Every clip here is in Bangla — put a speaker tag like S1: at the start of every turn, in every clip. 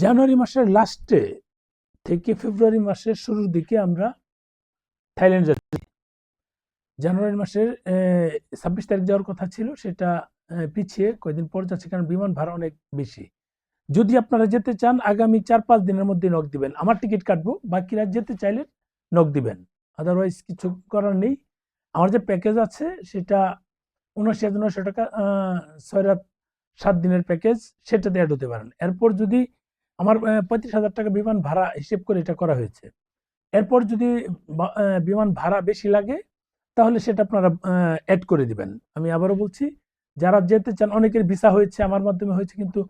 S1: জানুয়ারি মাসের লাস্টে থেকে ফেব্রুয়ারি মাসের শুরুর দিকে আমরা থাইল্যান্ড যাচ্ছি। জানুয়ারি মাসের ছাব্বিশ তারিখ যাওয়ার কথা ছিল, সেটা পিছিয়ে কয়েকদিন পর যাচ্ছে কারণ বিমান ভাড়া অনেক বেশি। যদি আপনারা যেতে চান, আগামী চার পাঁচ দিনের মধ্যে নক দিবেন। আমার টিকিট কাটবো, বাকিরা যেতে চাইলে নক দিবেন। আদারওয়াইজ কিছু করার নেই। আমার যে প্যাকেজ আছে, সেটা উনআশি হাজার নয়শো টাকা ছয় রাত, সাত দিনের প্যাকেজ সেটাতে অ্যাড হতে পারেন। এরপর যদি আমার পঁয়ত্রিশ হাজার টাকা বিমান ভাড়া হিসেব করে এটা করা হয়েছে। এরপর যদি বিমান ভাড়া বেশি লাগে, তাহলে সেটা আপনারা অ্যাড করে দিবেন। আমি আবারও বলছি, যারা যেতে চান, অনেকের ভিসা হয়েছে, আমার মাধ্যমে হয়েছে, কিন্তু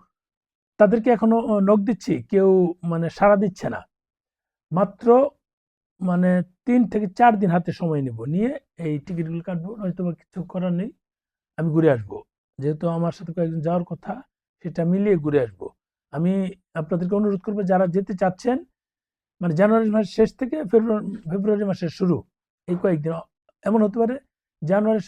S1: তাদেরকে এখনও নখ দিচ্ছি, কেউ মানে সাড়া দিচ্ছে না। মাত্র মানে তিন থেকে চার দিন হাতে সময় নেব, নিয়ে এই টিকিটগুলো কাটবো নয়তো বা কিছু করার নেই, আমি ঘুরে আসব। যেহেতু আমার সাথে কয়েকজন যাওয়ার কথা, সেটা মিলিয়ে ঘুরে আসব। আমি আপনাদেরকে অনুরোধ করব, যারা যেতে চাচ্ছেন মানে জানুয়ারি মাসের শেষ থেকে ফেব্রুয়ারি ফেব্রুয়ারি মাসের শুরু, এই কয়েকদিন, এমন হতে পারে জানুয়ারি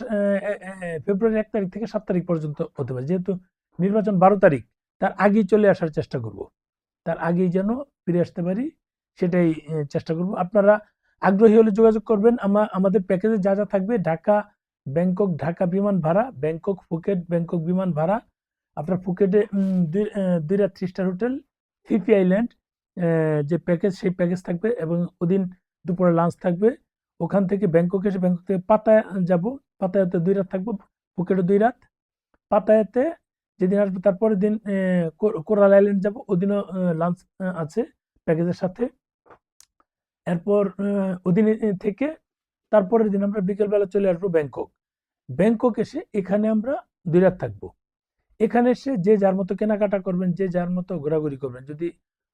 S1: ফেব্রুয়ারি এক তারিখ থেকে সাত তারিখ পর্যন্ত হতে পারে। যেহেতু নির্বাচন বারো তারিখ, তার আগেই চলে আসার চেষ্টা করব। তার আগেই যেন ফিরে আসতে পারি, সেটাই চেষ্টা করব। আপনারা আগ্রহী হলে যোগাযোগ করবেন, আমা- আমাদের প্যাকেজে যা যা থাকবে, ঢাকা, ব্যাংকক, ঢাকা বিমান ভাড়া, ব্যাংকক ফুকেট ব্যাংকক বিমান ভাড়া আপনার ফুকেটে দুই রাত three star hotel Phi Phi island যে প্যাকেজ সেই প্যাকেজ থাকবে এবং ওদিন দুপুরে লাঞ্চ থাকবে। ওখান থেকে ব্যাংকক এসে ব্যাংকক থেকে পাতায়া যাব। পাতায়াতে দুই রাত থাকব ফুকেটে দুই রাত। পাতায়াতে যেদিন আসব, তারপরের দিন কোরাল আইল্যান্ড যাব। ওদিনও লাঞ্চ আছে প্যাকেজের সাথে। এরপর ওদিন থেকে তারপরের দিন আমরা বিকেলবেলা চলে আসব ব্যাংকক ব্যাংকক এসে এখানে আমরা দুই রাত থাকব। এখানে এসে যে যার মতো কেনাকাটা করবেন, যে যার মতো ঘোরাঘুরি করবেন, যদি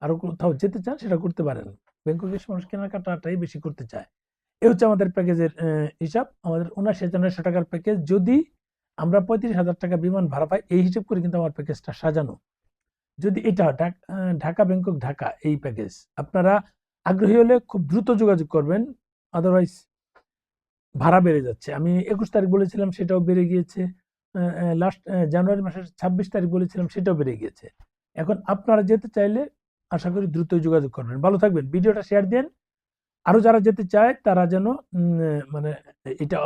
S1: আরও কোথাও যেতে চান সেটা করতে পারেন। ব্যাংকক এসে মানুষ কেনাকাটাটাই বেশি করতে চায়। এ হচ্ছে আমাদের প্যাকেজের হিসাব। আমাদের উনআশি হাজার নয়শো টাকার প্যাকেজ। যদি আমরা পঁয়ত্রিশ হাজার টাকা বিমান ভাড়া পাই, এই হিসেব করে কিন্তু আমার প্যাকেজটা সাজানো। যদি এটা ঢাকা ব্যাংকক, ঢাকা, এই প্যাকেজ। আপনারা আগ্রহী হলে খুব দ্রুত যোগাযোগ করবেন। আদারওয়াইজ ভাড়া বেড়ে যাচ্ছে। আমি একুশ তারিখ বলেছিলাম, সেটাও বেড়ে গিয়েছে। লাস্ট জানুয়ারি মাসের ছাব্বিশ তারিখ বলেছিলাম, সেটাও বেড়ে গিয়েছে। এখন আপনারা যেতে চাইলে আশা করি দ্রুত যোগাযোগ করবেন। ভালো থাকবেন। ভিডিওটা শেয়ার দেন। আরও যারা যেতে চায়, তারা যেন মানে এটা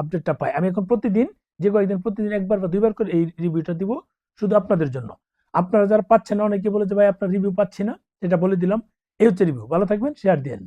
S1: আপডেটটা পায়। আমি এখন প্রতিদিন, যে কয়েকদিন প্রতিদিন একবার বা দুইবার করে এই রিভিউটা দিব, শুধু আপনাদের জন্য। আপনারা যারা পাচ্ছেন না অনেকে বলে যে ভাই, আপনার রিভিউ পাচ্ছি না। সেটা বলে দিলাম, এই হচ্ছে রিভিউ ভালো থাকবেন শেয়ার দেন।